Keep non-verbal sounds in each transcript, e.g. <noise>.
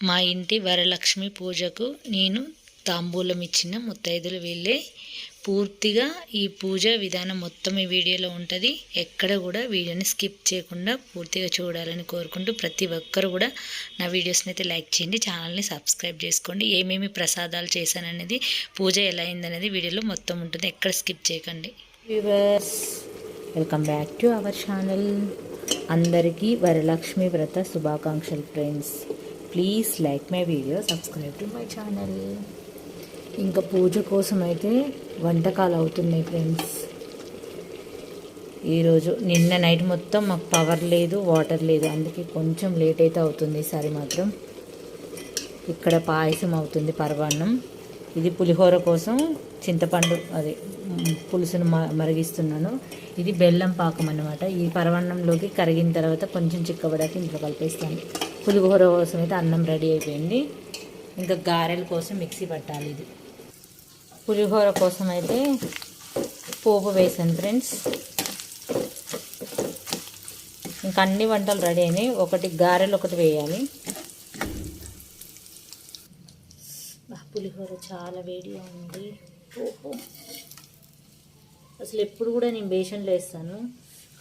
మా ఇంటి వరలక్ష్మి పూజకు నేను తాంబూలం ఇచ్చిన ముత్తైదులు వీళ్ళే. పూర్తిగా ఈ పూజ విధానం మొత్తం ఈ వీడియోలో ఉంటుంది. ఎక్కడ కూడా వీడియోని స్కిప్ చేయకుండా పూర్తిగా చూడాలని కోరుకుంటూ ప్రతి ఒక్కరు కూడా నా వీడియోస్ని అయితే లైక్ చేయండి ఛానల్ని సబ్స్క్రైబ్ చేసుకోండి. ఏమేమి ప్రసాదాలు చేశాననేది పూజ ఎలా అయిందనేది వీడియోలో మొత్తం ఉంటుంది. ఎక్కడ స్కిప్ చేయకండి. Viewers welcome back to our channel అందరికీ వరలక్ష్మి వ్రత శుభాకాంక్షలు friends please like my video subscribe to my channel ఇంకా పూజ కోసం అయితే వంటకాలు అవుతున్నాయి ఫ్రెండ్స్ ఈరోజు నిన్న నైట్ మొత్తం మాకు పవర్ లేదు వాటర్ లేదు. అందుకే కొంచెం లేట్ అయితే అవుతుంది ఈసారి మాత్రం. ఇక్కడ పాయసం అవుతుంది పరవాన్నం. ఇది పులిహోర కోసం చింతపండు అది పులుసును మ మరిగిస్తున్నాను. ఇది బెల్లం పాకం అన్నమాట. ఈ పర్వాన్నంలోకి కరిగిన తర్వాత కొంచెం చిక్కబడాక ఇంట్లో కలిపేస్తాను. పులిహోర కోసం అయితే అన్నం రెడీ అయిపోయింది. ఇంకా గారెల కోసం మిక్సీ పట్టాలి ఇది. పులిహోర కోసం అయితే పోపు వేసాను ఫ్రెండ్స్. ఇంకా అన్ని వంటలు రెడీ అయినాయి. ఒకటి గారెలు ఒకటి వేయాలి. పులిహోర చాలా వేడిగా ఉంది. పోపు అసలు ఎప్పుడు కూడా నేను బేషన్లో వేస్తాను.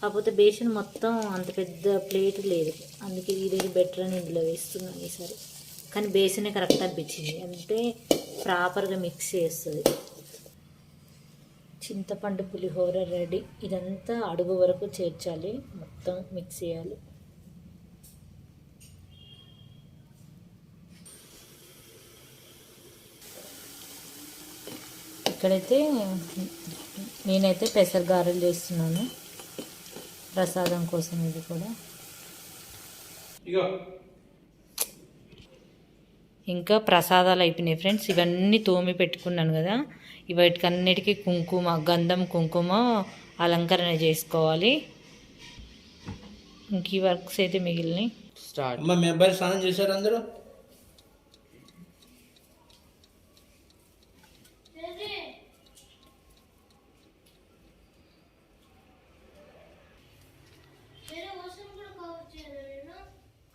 కాకపోతే బేసిన్ మొత్తం అంత పెద్ద ప్లేట్ లేదు. అందుకే ఇది బెటర్ అని ఇందులో వేస్తున్నాను ఈసారి. కానీ బేసినే కరెక్ట్ అనిపించింది. అంటే ప్రాపర్గా మిక్స్ చేస్తుంది. చింతపండు పులిహోర రెడీ ఇదంతా అడుగు వరకు చేర్చాలి. మొత్తం మిక్స్ చేయాలి. ఇక్కడైతే నేనైతే పెసర గారెలు చేస్తున్నాను. ప్రసాదం కోసం ఇది కూడా. ఇగో. ఇంకా ప్రసాదాలు అయిపోయినాయి ఫ్రెండ్స్. ఇవన్నీ తోమి పెట్టుకున్నాను కదా. వీటికన్నిటికీ కుంకుమ గంధం కుంకుమ అలంకరణ చేసుకోవాలి. ఇంక ఈ వర్క్స్ అయితే మిగిలినాయి. స్టార్ట్. అమ్మ మీ అబ్బాయి స్నానం చేశారు అందరూ?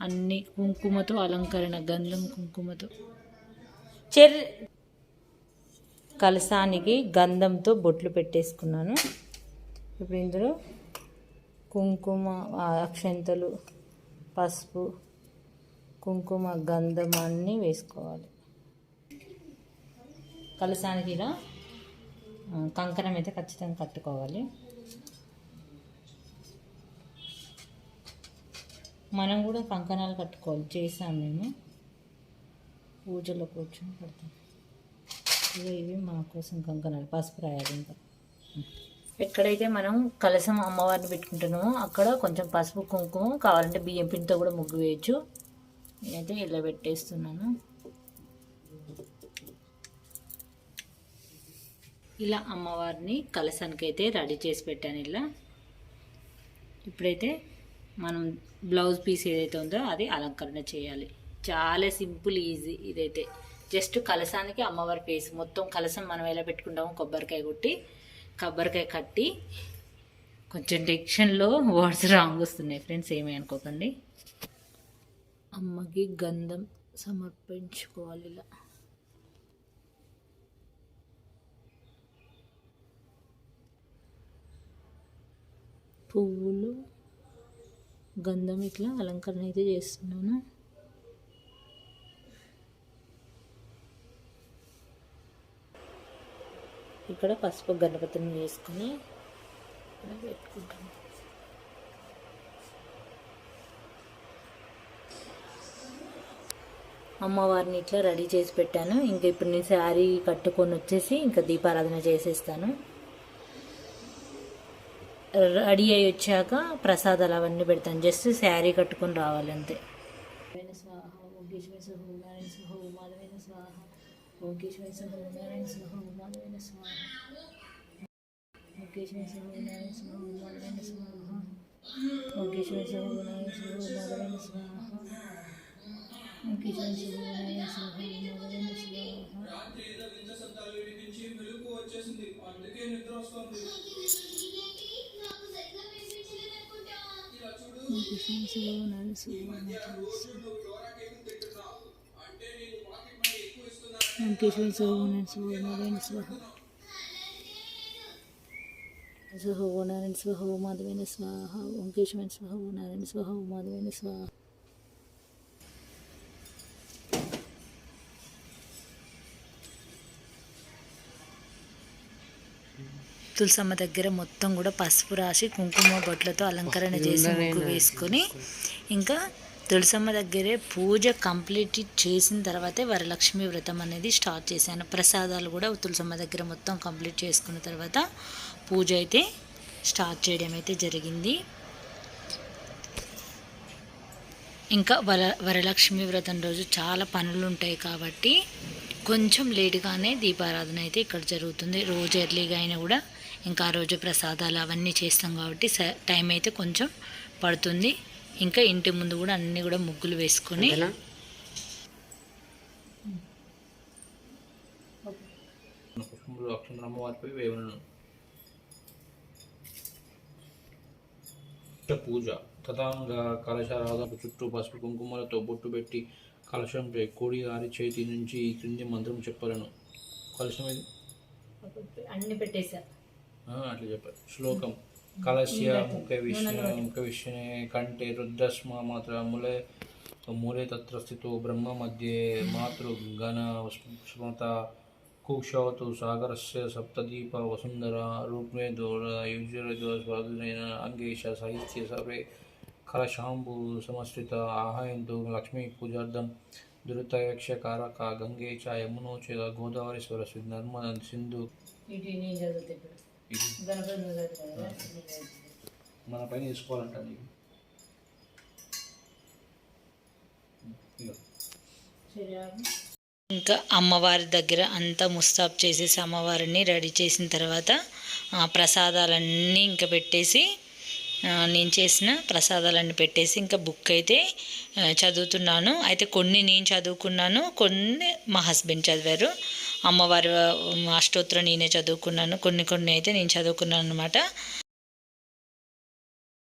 అన్ని కుంకుమతో అలంకరణ గంధం కుంకుమతో. చెర్ కలసానికి గంధంతో బొట్లు పెట్టేసుకున్నాను. ఇప్పుడు ఇందులో కుంకుమ అక్షంతలు పసుపు కుంకుమ గంధం అన్నీ వేసుకోవాలి. కలసానికి ఇలా కంకణం అయితే ఖచ్చితంగా కట్టుకోవాలి. మనం కూడా కంకణాలు కట్టుకోవాలి. చేసాం మేము. పూజలో కూర్చొని కడతాం ఇవి ఇవి మా కోసం కంకణాలు పసుపు రాయాలి ఇంకా. ఎక్కడైతే మనం కలసం అమ్మవారిని పెట్టుకుంటున్నామో అక్కడ కొంచెం పసుపు కుంకుమ కావాలంటే బియ్యం పిండితో కూడా ముగ్గు వేయచ్చు. నేనైతే ఇలా పెట్టేస్తున్నాను. ఇలా అమ్మవారిని కలసానికి అయితే రెడీ చేసి పెట్టాను ఇలా. ఇప్పుడైతే మనం బ్లౌజ్ పీస్ ఏదైతే ఉందో అది అలంకరణ చేయాలి. చాలా సింపుల్ ఈజీ ఇదైతే. జస్ట్ కలసానికి అమ్మవారి ఫేస్. మొత్తం కలసం మనం ఎలా పెట్టుకుంటామో కొబ్బరికాయ కొట్టి కొబ్బరికాయ కట్టి కొంచెం డిక్షన్లో వర్డ్స్ రాంగ్ వస్తున్నాయి ఫ్రెండ్స్ ఏమీ అనుకోకండి. అమ్మకి గంధం సమర్పించుకోవాలి ఇలా. పువ్వులు గంధం ఇట్లా అలంకరణ అయితే చేస్తున్నాను. ఇక్కడ పసుపు గణపతిని వేసుకొని పెట్టుకుంటాను అమ్మవారిని ఇట్లా రెడీ చేసి పెట్టాను. ఇంకా ఇప్పుడు నేను శారీ కట్టుకొని వచ్చేసి ఇంకా దీపారాధన చేసేస్తాను. రెడీ అయ్యి వచ్చాక ప్రసాదాలు అవన్నీ పెడతాను జస్ట్ శారీ కట్టుకొని రావాలి అంతే. స్వాహ ఓంకేశ్వర స్వాహ నారాయణ ఓం కేశవ సహోనారాయణ సహోనారాయణ స్వహ సహోనారాయణ స్వహో మాధవేన స్వాహ ఓం కేశవన్ స్వహో నారాయణ స్వహో మాధవేన స్వాహ తులసమ్మ దగ్గర మొత్తం కూడా పసుపు రాసి కుంకుమ బొట్లతో అలంకరణ చేసి ముగ్గు వేసుకొని ఇంకా తులసమ్మ దగ్గరే పూజ కంప్లీట్ చేసిన తర్వాతే వరలక్ష్మి వ్రతం అనేది స్టార్ట్ చేశాను. ప్రసాదాలు కూడా తులసమ్మ దగ్గర మొత్తం కంప్లీట్ చేసుకున్న తర్వాత పూజ అయితే స్టార్ట్ చేయడం అయితే జరిగింది. ఇంకా వర వరలక్ష్మి వ్రతం రోజు చాలా పనులు ఉంటాయి కాబట్టి కొంచెం లేటుగానే దీపారాధన అయితే ఇక్కడ జరుగుతుంది. రోజు ఎర్లీగా అయినా కూడా ఇంకా ఆ రోజు ప్రసాదాలు అవన్నీ చేస్తాం కాబట్టి టైం అయితే కొంచెం పడుతుంది. ఇంకా ఇంటి ముందు కూడా అన్నీ కూడా ముగ్గులు వేసుకొని పూజ. తథాంగ కలశారాధకు చుట్టూ పసుపు కుంకుమలతో బొట్టు పెట్టి కలశంపై కోడి ఆరి చేతి నుంచి ఈ క్రింది మంత్రం చెప్పలను. కలశం అన్ని పెట్టేశా ఆ, అట్లా చెప్పారు. శ్లోకం కలశ్య ముఖ విష్ణు ముఖ విష్ణునే కంఠే రుద్రస్మ మాత్ర మూలే మూలే తత్ర స్థితో బ్రహ్మ మధ్యే మాతృ గణ స్మృత కుక్షవతు సాగరస్య సప్తదీప వసుంధర రూపే దోర యుజరదో స్వాధునైన అంగేశ సాహిత్య సర్వే కలశాంబు సమశ్రిత ఆహయంతు లక్ష్మీ పూజార్థం దురితయక్షకారక గంగే చ గోదావరి సరస్వతి నర్మద సింధు. మన పైన వేసుకోవాలంట నీకు ఇంకా అమ్మవారి దగ్గర అంతా ముస్తాబ్ చేసేసి అమ్మవారిని రెడీ చేసిన తర్వాత ప్రసాదాలన్నీ ఇంకా పెట్టేసి నేను చేసిన ప్రసాదాలన్నీ పెట్టేసి ఇంకా బుక్ అయితే చదువుతున్నాను. అయితే కొన్ని నేను చదువుకున్నాను కొన్ని మా హస్బెండ్ చదివారు. అమ్మవారి అష్టోత్తరం నేనే చదువుకున్నాను. కొన్ని కొన్ని అయితే నేను చదువుకున్నాను అనమాట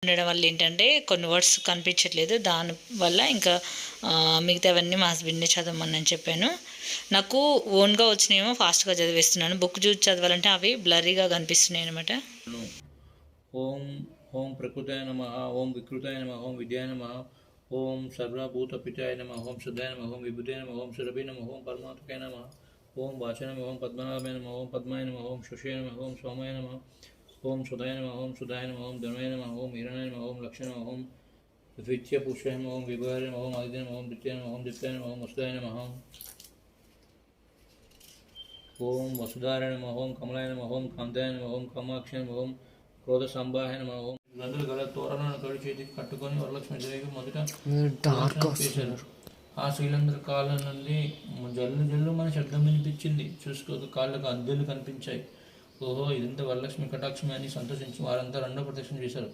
ఉండడం వల్ల ఏంటంటే కొన్ని వర్డ్స్ కనిపించట్లేదు. దానివల్ల ఇంకా మిగతావన్నీ మా హస్బెండ్ని చదవమని చెప్పాను. నాకు ఓన్గా వచ్చినాయేమో ఫాస్ట్గా చదివేస్తున్నాను. బుక్ చూసి చదవాలంటే అవి బ్లరీగా కనిపిస్తున్నాయి అనమాట ఓం ఓం ప్రకృతాయ నమ ఓం వికృతాయ నమ ఓం విద్యాయ నమ ఓం సర్వభూతపితాయ నమ ఓం శుద్ధాయ నమ ఓం విభుదాయ నమ ఓం సురభి నమ ఓం పరమాత్మకాయ నమ. ఓం వాచ నమ ఓం పద్మనాభాయ నమ ఓం పద్మాయ నమ ఓం శుషయ నమ ఓం సోమాయ నమ ఓం సుధాయ నమ ఓం సుధాయ నమ ఓం ధనుయ నమ ఓం హిరణాయ నమ ఓం లక్ష్మణ నమ ఓం ద్వితీయ పురుషాయ నమ ఓం విభాయ నమ ఓం ఆదిత్య నమ ఓం ద్వితీయ నమ ఓం ద్వితీయ నమ ఓం వసుదాయ నమ ఓం ఓం వసుధారాయ నమ ఓం కమలాయ నమ ఓం కాంతాయ నమ ఓం కామాక్ష నమ ఓం క్రోధ సంభాయ నమ ఓం గంధులు గల తోరణాన్ని తొడి చేతికి కట్టుకొని వరలక్ష్మి దేవికి మొదట దర్శనం చేశారు ఆ స్త్రీలందరి కాళ్ళ నుండి జల్లు జల్లు మన శబ్దం వినిపించింది. చూసుకోక కాళ్ళకు అద్దెలు కనిపించాయి. ఓహో ఇదంతా వరలక్ష్మి కటాక్షమి అని సంతోషించి వారంతా రెండో ప్రదక్షిణ చేశారు.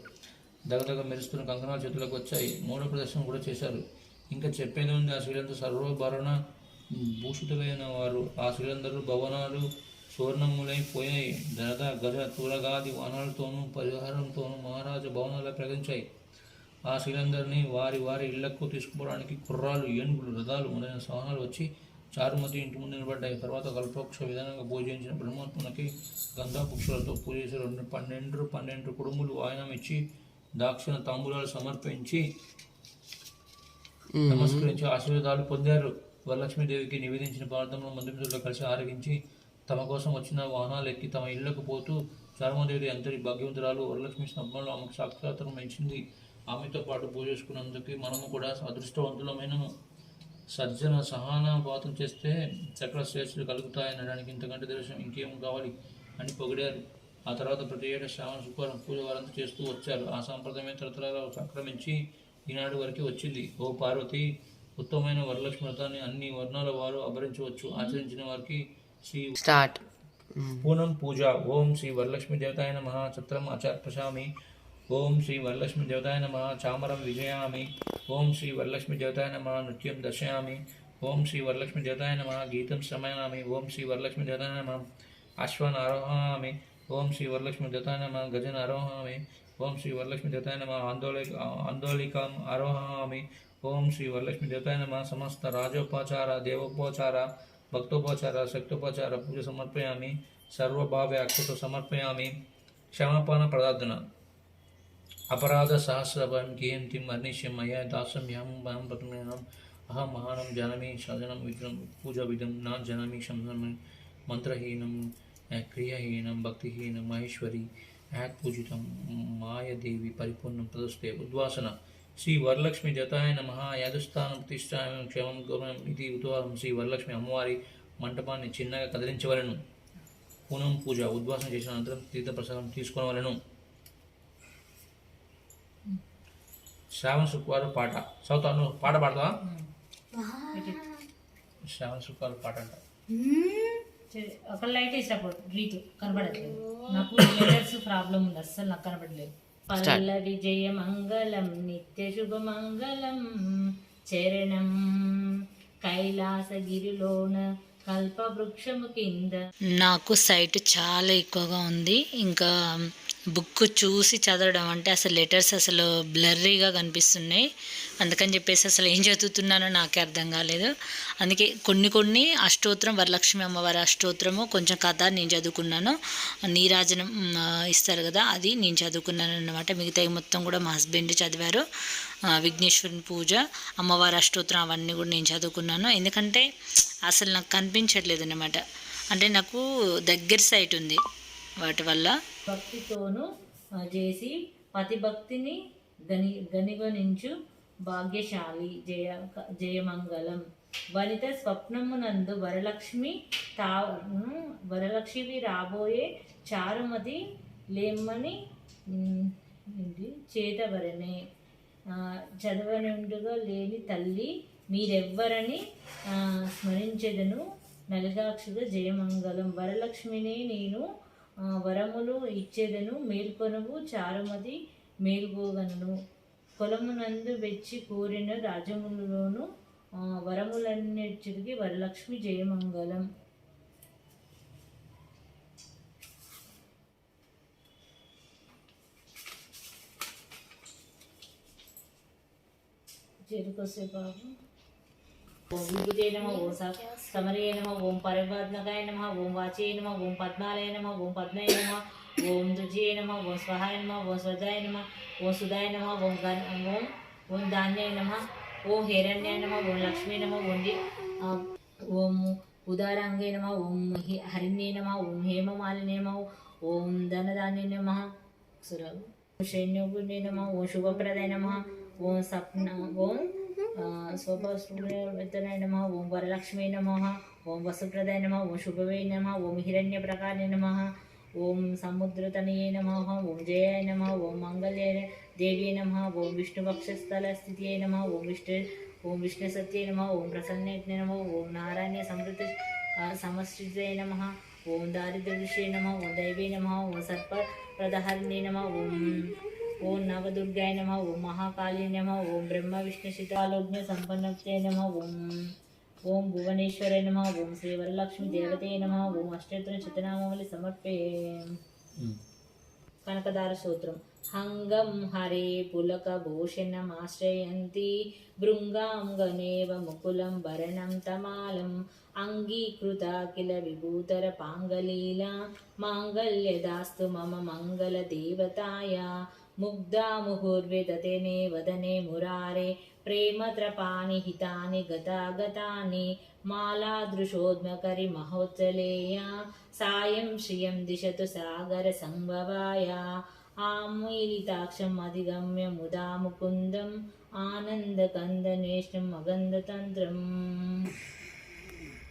దగదగ మెరుస్తున్న కంకణాలు చేతులకు వచ్చాయి. మూడో ప్రదర్శన కూడా చేశారు. ఇంకా చెప్పేది ఉంది ఆ శ్రీలంత సర్వభరణ భూషితులైన వారు. ఆ స్త్రీలందరూ భవనాలు సువర్ణములైపోయాయి దరద గజ తూరగాది వాహనాలతోనూ పరిహారంతోనూ మహారాజు భవనాలు ప్రకటించాయి. ఆ శ్రీలందరినీ వారి వారి ఇళ్ళకు తీసుకుపోవడానికి కుర్రాలు ఏనుగులు రథాలు మొదలైన వాహనాలు వచ్చి చారుమతి ఇంటి ముందు నిలబడ్డాయి. తర్వాత కల్పవృక్ష విధానంగా పూజించిన బ్రహ్మోత్మకి గంధా పుక్షులతో పూజ చేసి రెండు పన్నెండు పన్నెండు కుడుములు వాయనం ఇచ్చి దాక్షిణ తాంబూలాలు సమర్పించి నమస్కరించి ఆశీర్వాదాలు పొందారు. వరలక్ష్మీదేవికి నివేదించిన ప్రార్థనలో మందిరంలో కలిసి ఆరగించి తమ కోసం వచ్చిన వాహనాలు ఎక్కి తమ ఇళ్ళకు పోతూ చారుమదేవి అంతటి భాగ్యవంతురాలు వరలక్ష్మి స్తంభంలో ఆమెకు సాక్షాత్రం ఇచ్చింది ఆమెతో పాటు పూజ చేసుకున్నందుకు మనము కూడా అదృష్టవంతులమైనము. సజ్జన సహానుపాతం చేస్తే సకల శ్రేష్ఠులు కలుగుతాయనడానికి ఇంతకంటే దర్శనం ఇంకేం కావాలి అని పొగిడారు. ఆ తర్వాత ప్రతి ఏటా శ్రావణ శుక్రవారం పూజ వారంతా చేస్తూ వచ్చారు. ఆ సాంప్రదాయమే తరతరాలు సంక్రమించి ఈనాడు వరకు వచ్చింది. ఓ పార్వతి ఉత్తమమైన వరలక్ష్మి వ్రతాన్ని అన్ని వర్ణాల వారు అభరించవచ్చు. ఆచరించిన వారికి శ్రీ స్టార్ట్. పూనం పూజ. ఓం శ్రీ వరలక్ష్మి దేవతాయ నమ. చిత్రం ఆచర్పశామి ఓం శ్రీ వరలక్ష్మి దేవతాయ నమ చామరం విజయామి ఓం శ్రీ వరలక్ష్మి దేవతాయ నమ నృత్యం దర్శయామి ఓం శ్రీ వరలక్ష్మి దేవతాయ నమ గీతం శ్రమయామి ఓం శ్రీ వరలక్ష్మి దేవతాయ నమ అశ్వన్ ఆరోహయామి ఓం శ్రీ వరలక్ష్మి దేవతాయ నమ గజన్ ఆరోహయామి ఓం శ్రీ వరలక్ష్మి దేవతాయ నమ ఆందోళి ఆందోళికం ఆరోహయామి ఓం శ్రీ వరలక్ష్మి దేవతాయ నమ సమస్త రాజోపచార దేవోపచార భక్తోపచార శక్తోపచార పూజ సమర్పయామి సర్వభావే అక్షత సమర్పయామి క్షమాపణ ప్రార్థన అపరాధ సహస్రభం కియంతిం అర్నిశ్యం మయా దాసం యాం అహం మహానం జనమి సాధనం విఘ్నం పూజా విధం నా జనమి శంసం మంత్రహీనం ఆ, భక్తిహీనం మహేశ్వరి పూజితం మాయదేవి పరిపూర్ణం ప్రదస్తే ఉద్వాసన. శ్రీ వరలక్ష్మి జతాయ నమ యాదస్థానం ప్రతిష్టాయ క్షేమం గౌరవం ఇది ఉద్వాసం శ్రీ వరలక్ష్మి అమ్మవారి మంటపాన్ని చిన్నగా కదిలించవలను. పూనం పూజ ఉద్వాసన చేసిన అనంతరం తీర్థప్రసాదం తీసుకోవలను శ్రావణ శుక్రవారం పాట. సౌత్ అను పాట పాడతావా? శ్రావణ శుక్రవారం పాట అంట. ఒక లైట్ వేసినప్పుడు రీతు కనబడట్లేదు. నాకు లెటర్స్ ప్రాబ్లం ఉంది అస్సలు నాకు కనబడలేదు పల్ల విజయ మంగళం నిత్య శుభ మంగళం చరణం కైలాసగిరిలోన కల్ప వృక్షము కింద. నాకు సైట్ చాలా ఎక్కువగా ఉంది. ఇంకా బుక్ చూసి చదవడం అంటే అసలు లెటర్స్ అసలు బ్లర్రీగా కనిపిస్తున్నాయి. అందుకని చెప్పేసి అసలు ఏం చదువుతున్నానో నాకే అర్థం కాలేదు. అందుకే కొన్ని కొన్ని అష్టోత్తరం వరలక్ష్మి అమ్మవారి అష్టోత్తరము కొంచెం కథ నేను చదువుకున్నాను. నీరాజనం ఇస్తారు కదా అది నేను చదువుకున్నాను అనమాట మిగతా మొత్తం కూడా మా హస్బెండ్ చదివారు. విఘ్నేశ్వరుని పూజ అమ్మవారి అష్టోత్తరం అవన్నీ కూడా నేను చదువుకున్నాను. ఎందుకంటే అసలు నాకు కనిపించట్లేదు అనమాట అంటే నాకు దగ్గర సైట్ ఉంది. వాటి వల్ల భక్తితోనూ చేసి పతి భక్తిని గని గనిగనించు భాగ్యశాలి జయ జయమంగళం. వనిత స్వప్నమునందు వరలక్ష్మి తా వరలక్ష్మి రాబోయే చారుమతి లేమ్మని చేతవరనే. చదవనుండుగా లేని తల్లి మీరెవ్వరని స్మరించెదను నలిగాక్షుగా జయమంగళం. వరలక్ష్మిని నేను వరములు ఇచ్చేదను మేల్కొనవు చారుమతి మేల్కోగలను కొలమునందు వెచ్చి కోరిన రాజములలోను వరములన్నిటికి వరలక్ష్మి జయమంగళం. చేరుకొస్తే బాబు ओम विद्युते नमः ओम समरे नमः ओम परिवदनकाय नमः ओम वाचे नमः ओम पद्मालय नमः ओम पद्मय नमः ओम दुजे नमः ओम स्वाहाय नमः ओम स्वदाय नमः ओम सुदाय नमः ओम गण ओम ओम धान्य नमः ओम हिरण्य नमः ओम लक्ष्मी नमः ओम ओम उदारांगे नमः ओम हरिण्ये नमः ओम हेममालिने नमः ओम धनदान्ये नमः सुर शैन्योगुणे नमः ओम शुभप्रदाय नमः ओम सपना ओम నమ ఓం సప్న ఓం స్వభావృతనాయ నమ ఓం వరలక్ష్మీ నమ ఓం వసుప్రదాయ నమ ఓం శుభవే నమ ఓం హిరణ్యప్రకారే నమ ఓం సముద్రతనయే నమ ఓం జయాయ నమ ఓం మంగళ్య దేవ్యే నమ ఓం విష్ణువక్షస్థలస్థితియే నమ ఓం విష్ణు ఓం విష్ణుసత్యే నమ ఓం ప్రసన్నయజ్ఞ నమ ఓం నారాయణ సమృద్ధ సమశ్రితే నమ ఓం దారిద్ర్యే నమ ఓం దైవే నమ ఓం నవదుర్గాయ నమ ఓం మహాకాళీ నమ ఓం బ్రహ్మ విష్ణు శితాలోజ్ఞ సంపన్నతే నమ ఓం ఓం భువనేశ్వర నమ ఓం శ్రీ వరలక్ష్మి దేవతే నమ ఓం అష్టోత్తర శతనామావళి సమర్పే. కనకదార సూత్రం. హంగం హరే పులక భూషణమాశ్రయంతి భృంగాంగనేవ ముకులం భరణం తమాలం అంగీకృత కిల విభూతర పాంగలీలా మాంగళ్యదాస్తు మమ మంగళ దేవతాయ ముగ్ధా ముహుర్విదతే వదనే మురారే ప్రేమత్రపాని హితాని గతాగతాని మాలాదృశోద్మకరి మహోచ్చలేయ సాయం శ్రియం దిశతు సాగర సంభవాయ ఆమీలితాక్షం అధిగమ్య ముదా ముకుందం ఆనందకందనేష్టం మగంధతంత్రం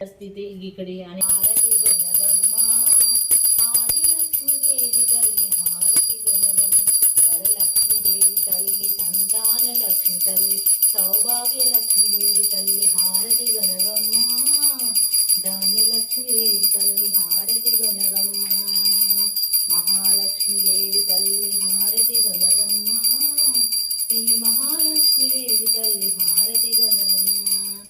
స్థితి ఇక్కడి అని తల్లి హారతి గణవమ్మ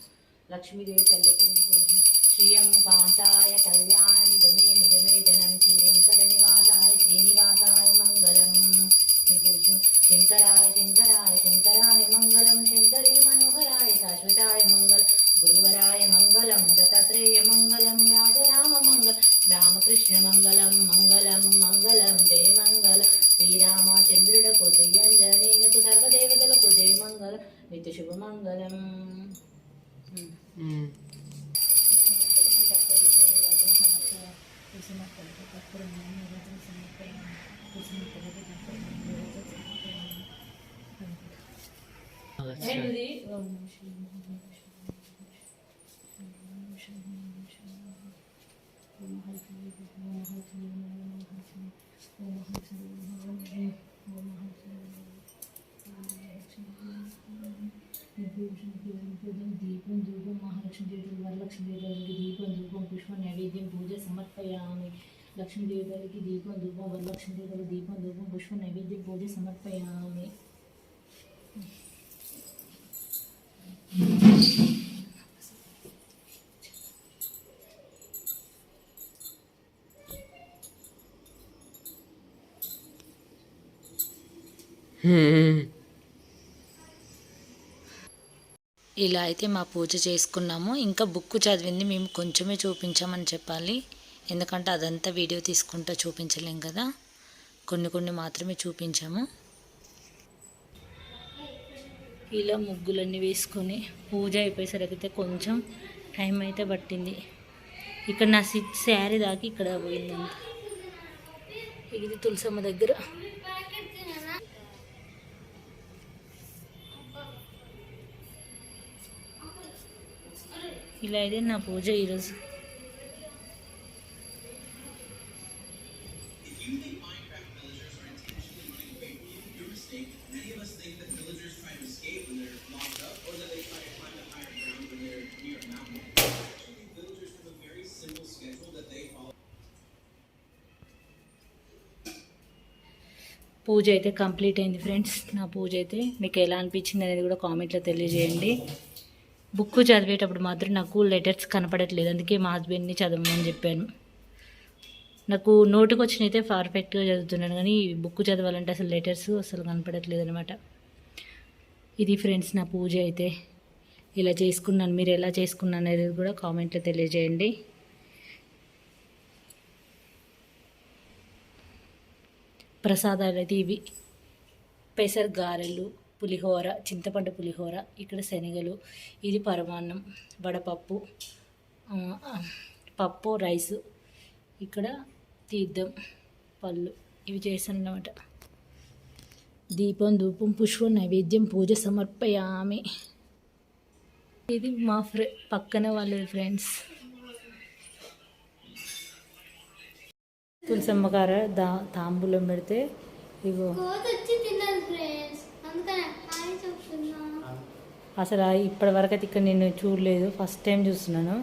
లక్ష్మీదేవి తల్లికి పూజ శ్రియం కాంతాయ కళ్యాణ నిజమే నిజమే జనం శ్రీ వెంకట నివాసాయ శ్రీనివాసాయ మంగళం. పూజ శంకరాయ శంకరాయ శంకరాయ మంగళం. శంకరి మనోహరాయ శాశ్వతాయ మంగళం. గురువరాయ మంగళం. దత్తాత్రేయ మంగళం. రాజరామ మంగళం. రామకృష్ణ మంగళం. మంగళం. మంగళం. జయ మంగళం. శ్రీరామచంద్రుడకు శ్రీయంజనేయులకు సర్వదేవతలకు జయ మంగళ నిత్య శుభ మంగళం. ఏంటిది? దీపం ధూపం మహాలక్ష్మి దేవతలు వరలక్ష్మి దేవతలకి దీపం ధూపం పుష్ప నైవేద్యం పూజ సమర్పయామి లక్ష్మీ దేవతలకి దీపం ధూపం వరలక్ష్మి దేవతలకు దీపం ధూపం పుష్ప నైవేద్యం పూజ సమర్పయామి ఇలా అయితే మా పూజ చేసుకున్నాము. ఇంకా బుక్ చదివింది మేము కొంచెమే చూపించామని చెప్పాలి. ఎందుకంటే అదంతా వీడియో తీసుకుంటా చూపించలేం కదా. కొన్ని కొన్ని మాత్రమే చూపించాము. ఇలా ముగ్గులన్నీ వేసుకొని పూజ అయిపోయేసరికి అయితే కొంచెం టైం అయితే పట్టింది. ఇక్కడ నా సి శారీ దాకి ఇక్కడ పోయిందంత ఇది తులసమ్మ దగ్గర ఇలా అయితే నా పూజ ఈరోజు. పూజ అయితే కంప్లీట్ అయింది ఫ్రెండ్స్. నా పూజ అయితే మీకు ఎలా అనిపించింది అనేది కూడా కామెంట్లో తెలియజేయండి. బుక్ చదివేటప్పుడు మాత్రం నాకు లెటర్స్ కనపడట్లేదు. అందుకే మా హస్బెండ్ని చదవమని చెప్పాను. నాకు నోటుకు వచ్చిన అయితే పర్ఫెక్ట్గా చదువుతున్నాను కానీ బుక్ చదవాలంటే అసలు లెటర్స్ అసలు కనపడట్లేదు అనమాట ఇది ఫ్రెండ్స్ నా పూజ అయితే. ఇలా చేసుకున్నాను. మీరు ఎలా చేసుకున్నాను అనేది కూడా కామెంట్లో తెలియజేయండి. ప్రసాదాలు అయితే ఇవి. పెసర గారెలు పులిహోర చింతపండు పులిహోర ఇక్కడ శనగలు ఇది పరమాన్నం వడపప్పు పప్పు రైసు ఇక్కడ తీర్థం పళ్ళు ఇవి చేశాను అన్నమాట దీపం ధూపం పుష్పం నైవేద్యం పూజ సమర్పయామి. ఇది మా ఫ్రె పక్కన వాళ్ళ ఫ్రెండ్స్. తులసమ్మగారు దా తాంబూలం పెడితే ఇగో కోత వచ్చి తిన్నది ఫ్రెండ్స్ అందుకని హాయ్ చెప్తున్నా అసలు ఇప్పటి వరకు అయితే ఇక్కడ నేను చూడలేదు. ఫస్ట్ టైం చూస్తున్నాను.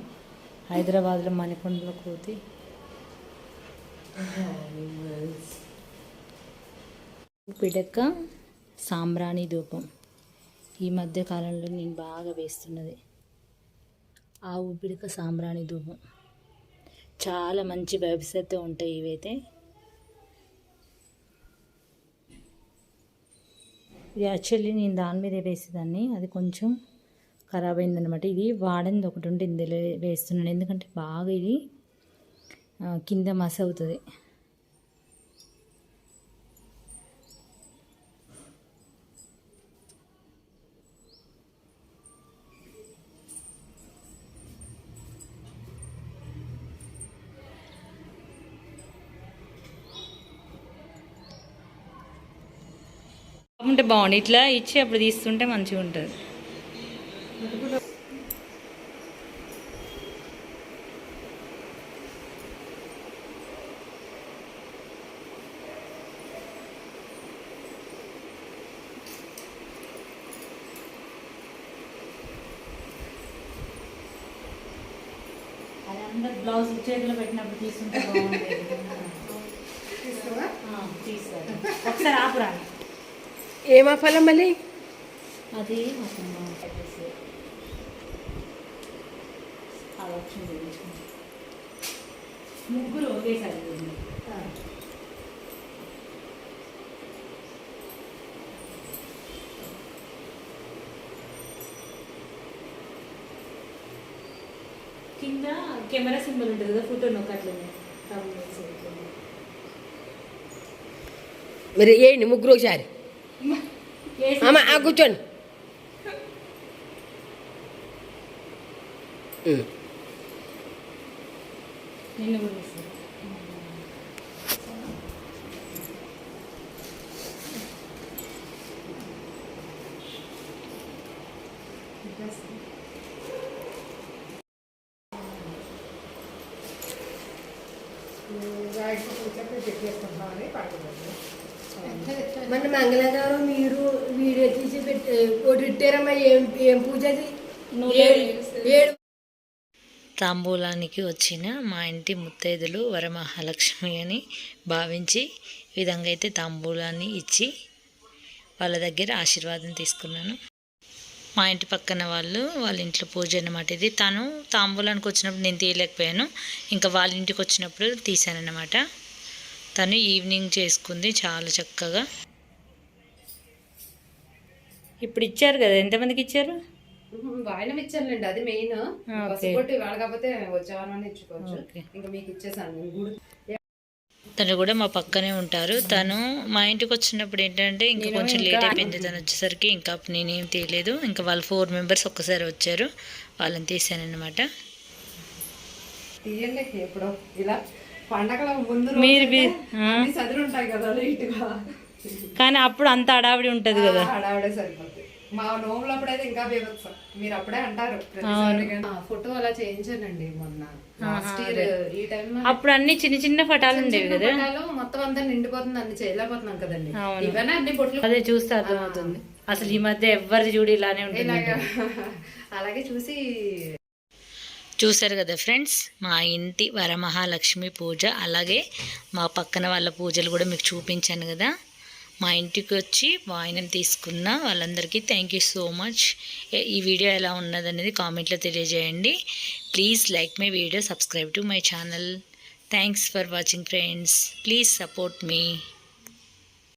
హైదరాబాద్లో మణికొండలో కోతి. పిడక సాంబ్రాణి ధూపం. ఈ మధ్య కాలంలో నేను బాగా వేస్తున్నది. ఆవు పిడక సాంబ్రాణి ధూపం. చాలా మంచి భవిష్యత్తు ఉంటాయి ఇవైతే. యాక్చువల్లీ నేను దాని మీదే వేసేదాన్ని. అది కొంచెం ఖరాబ్ అయిందనమాట ఇది వాడింది ఒకటి ఉంటే ఇందులో వేస్తున్నాను. ఎందుకంటే బాగా ఇది కింద మస అవుతుంది ఉంటే బాగుంది ఇట్లా ఇచ్చి అప్పుడు తీస్తుంటే మంచిగా ఉంటుంది. అందరు బ్లౌజ్ చేతిలో పెట్టినప్పుడు తీసుకుంటే బాగుంటుంది ఒకసారి ఆపురా. ఏమా ఫలం మళ్ళీ? అది. ముగ్గురు ఒకేసారి. కింద కెమెరా సింబల్ ఉంటుంది కదా ఫోటో నొక్కట్లేదు. మరి ఏంటి ముగ్గురు ఒకసారి? అమ్మ ఆ కూర్చోండి. మన మంగళగారు మీరు వీడియో తీసి పెట్టి ఒకటి పెట్టారమ్మా ఏం ఏం పూజ అది ఏడు- ఏడు తాంబూలానికి వచ్చిన మా ఇంటి ముత్తైదులు వరమహాలక్ష్మి అని భావించి విధంగా అయితే తాంబూలాన్ని ఇచ్చి వాళ్ళ దగ్గర ఆశీర్వాదం తీసుకున్నాను. మా ఇంటి పక్కన వాళ్ళు వాళ్ళ ఇంట్లో పూజ అన్నమాట ఇది. తను తాంబూలానికి వచ్చినప్పుడు నేను తీయలేకపోయాను. ఇంకా వాళ్ళ ఇంటికి వచ్చినప్పుడు తీశానన్నమాట. తను ఈవినింగ్ చేసుకుంది చాలా చక్కగా. ఇప్పుడు ఇచ్చారు కదా? ఎంతమందికి ఇచ్చారు? వాయినం ఇచ్చానులేండి అది మెయిన్. పసుపొట్టి వాడు కాకపోతే వచ్చేవాళ్ళని ఇచ్చుకోవచ్చు. ఇంకా మీకు ఇచ్చేసాను నేను గుడి తను కూడా మా పక్కనే ఉంటారు. తను మా ఇంటికి వచ్చినప్పుడు ఏంటంటే ఇంకా కొంచెం లేట్ అయిపోయింది తను వచ్చేసరికి. ఇంకా నేనేం తీయలేదు. ఇంకా వాళ్ళు ఫోర్ మెంబర్స్ ఒక్కసారి వచ్చారు. వాళ్ళని తీసానన్నమాట. తీయండి ఎప్పుడో ఇలా పండగల ముందు మీరు కదా కానీ అప్పుడు అంత హడావిడి ఉంటుంది కదా. హడావిడే సరిపోతుంది మా నోములు అప్పుడైతే ఇంకా బీభత్సం. మీరు అప్పుడే అంటారు ఫోటో అలా చేయించానండి మొన్న. లాస్ట్ ఇయర్ ఈ టైం అప్పుడు అన్ని చిన్న చిన్న ఫటాలు ఉండేవి కదా. మొత్తం అంతా నిండిపోతుంది అన్ని చేయలేకపోతున్నాం కదండి. ఇవన్నీ అన్ని బొట్లు అదే చూస్తే అర్థమవుతుంది అసలు ఈ మధ్య ఎవరిది చూడు ఇలానే ఉంటుంది <laughs> అలాగే చూసి చూసారు కదా ఫ్రెండ్స్ మా ఇంటి వరమహాలక్ష్మి పూజ అలాగే మా పక్కన వాళ్ళ పూజలు కూడా మీకు చూపించాను కదా. మా ఇంటికి వచ్చి వాయినం తీసుకున్న వాళ్ళందరికీ థ్యాంక్ యూ సో మచ్ ఈ వీడియో ఎలా ఉన్నదనేది కామెంట్లో తెలియజేయండి. Please like my video subscribe to my channel thanks for watching friends please support me